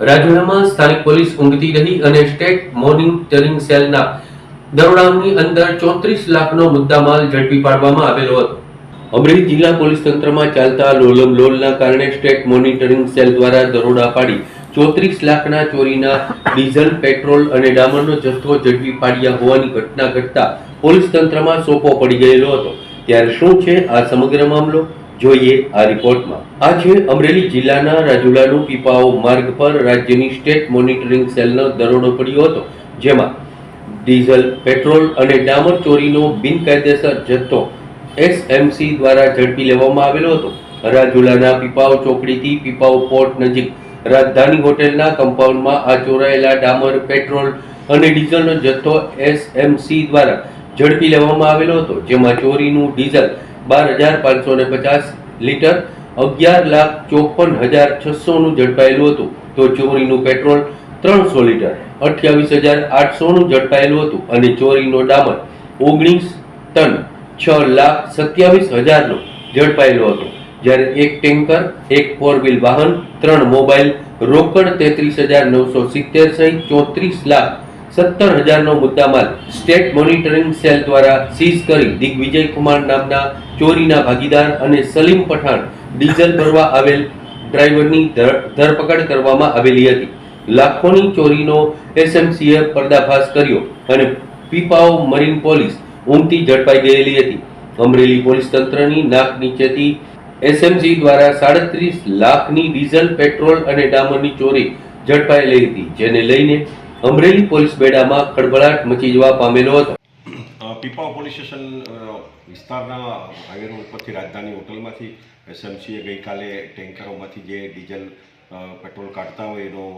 રાજુલામાં સ્થાનિક પોલીસ ઊંઘતી રહી અને સ્ટેટ મોનિટરિંગ સેલના દરોડાની અંદર ચોત્રીસ લાખનો મુદ્દામાલ ઝડપી પાડવામાં આવેલો હતો. અમરેલી જિલ્લા પોલીસ તંત્રમાં ચાલતા લોલમ લોલના કારણે સ્ટેટ મોનિટરિંગ સેલ દ્વારા દરોડા પાડી ચોત્રીસ લાખના ચોરીના ડીઝલ, પેટ્રોલ અને ડામરનો જથ્થો ઝડપી પાડ્યા હોવાની ઘટના ઘટતા પોલીસ તંત્રમાં સોપો પડી ગયેલો હતો. ત્યારે શું છે આ સમગ્ર મામલો? જોઈએ આ રિપોર્ટમાં. આ છે અમરેલી જિલ્લાના રાજુલાનું પીપાઓ માર્ગ પર રાજ્યની સ્ટેટ મોનિટરિંગ સેલનો દરોડો પડ્યો હતો, જેમાં ડીઝલ, પેટ્રોલ અને ડામર ચોરીનો બિનકાયદેસર જથ્થો એસએમસી દ્વારા ઝડપી લેવામાં આવેલો હતો. રાજુલાના પીપાઓ ચોકડીથી પીપાઓ પોર્ટ નજીક રાજધાની હોટેલના કમ્પાઉન્ડમાં આ ચોરાયેલા ડામર, પેટ્રોલ અને ડીઝલનો જથ્થો એસએમસી દ્વારા ઝડપી લેવામાં આવેલો હતો, જેમાં ચોરીનું ડીઝલ બાર હજાર પાંચસો ને પચાસ લીટર અગિયાર લાખ ચોપન હજાર છસોનું ઝડપાયેલું હતું. તો ચોરીનું પેટ્રોલ ત્રણસો લીટર, અઠ્યાવીસ હજાર આઠસોનું ઝડપાયેલું હતું અને ચોરીનો ડામર ઓગણીસ ટન છ લાખ સત્યાવીસ હજારનો ઝડપાયેલો હતો. જ્યારે એક ટેન્કર, એક ફોર વ્હીલ વાહન, ત્રણ મોબાઈલ, રોકડ તેત્રીસ હજાર નવસો સિત્તેર સહિત ચોત્રીસ લાખ સત્તર હજારનો મુદ્દામાલ સ્ટેટ મોનિટરિંગ સેલ દ્વારા સીઝ કરી દિગ્વિજય કુમાર નામના ચોરીના ભાગીદાર અને સલીમ પઠાણ ડીઝલ ભરવા આવેલ ડ્રાઈવરની ધર- ધરપકડ કરવામાં આવેલી હતી. લાખોની ચોરીનો એસએમસીએ પર્દાફાશ કર્યો અને પીપાઓ મરીન પોલીસ ઊંઘતી ઝડપાઈ ગયેલી હતી. અમરેલી પોલીસ તંત્રની નાક નીચેથી એસએમસી દ્વારા સાડત્રીસ લાખની ડીઝલ, પેટ્રોલ અને ડામરની ચોરી ઝડપાયેલી હતી, જેને લઈને અમરેલી પોલીસ બેડામાં ખળભળાટ મચી જવા પામેલો હતો. પીપાવ પોલીસ સ્ટેશન વિસ્તારના હાઈવે રોડ ઉપરથી રાજધાની હોટલમાંથી એસએમસીએ ગઈકાલે ટેન્કરોમાંથી જે ડીઝલ પેટ્રોલ કાઢતા હોય એનો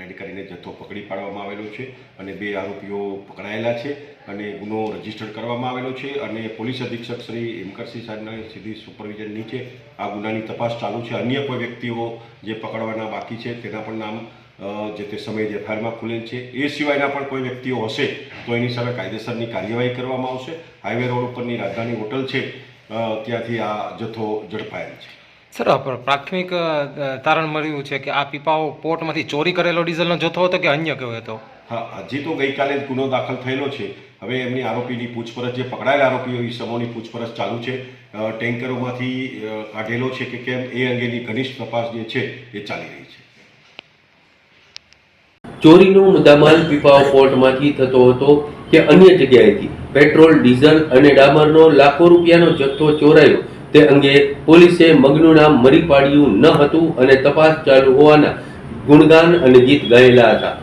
રેડ કરીને જથ્થો પકડી પાડવામાં આવેલો છે અને બે આરોપીઓ પકડાયેલા છે અને ગુનો રજિસ્ટર કરવામાં આવેલો છે અને પોલીસ અધિક્ષક શ્રી હેમકરસિંહ સાહેબના સીધી સુપરવિઝન નીચે આ ગુનાની તપાસ ચાલુ છે. અન્ય કોઈ વ્યક્તિઓ જે પકડવાના બાકી છે તેના પણ નામ જે તે સમયે જે એફઆઈઆરમાં ખુલેલ છે એ સિવાયના પણ કોઈ વ્યક્તિઓ હશે તો એની સામે કાયદેસરની કાર્યવાહી કરવામાં આવશે. હાઈવે રોડ ઉપરની રાજધાની હોટલ છે ત્યાંથી આ જથ્થો ઝડપાયેલ છે. સર પ્રાથમિક તારણ મળ્યું છે કે આ પીપાઓ પોર્ટમાંથી ચોરી કરેલો ડીઝલનો જથ્થો હતો કે અન્ય કયો હતો? હા હજી તો ગઈકાલે જ ગુનો દાખલ થયેલો છે. હવે એમની આરોપીની પૂછપરછ જે પકડાયેલા આરોપીઓ એ સમૂહની પૂછપરછ ચાલુ છે. ટેન્કરોમાંથી કાઢેલો છે કે કેમ એ અંગેની ઘનિષ્ઠ તપાસ જે છે એ ચાલી રહી છે. ચોરીનો મુદ્દામાલ પીપાઓ પોર્ટમાંથી થતો હતો કે અન્ય જગ્યાએથી. પેટ્રોલ, ડીઝલ અને ડામરનો લાખો રૂપિયાનો જથ્થો ચોરાયો. તે અંગે પોલીસે મગનું નામ મરી પાડ્યું ન હતું અને તપાસ ચાલુ હોવાના ગુણગાન અને ગીત ગાયેલા હતા.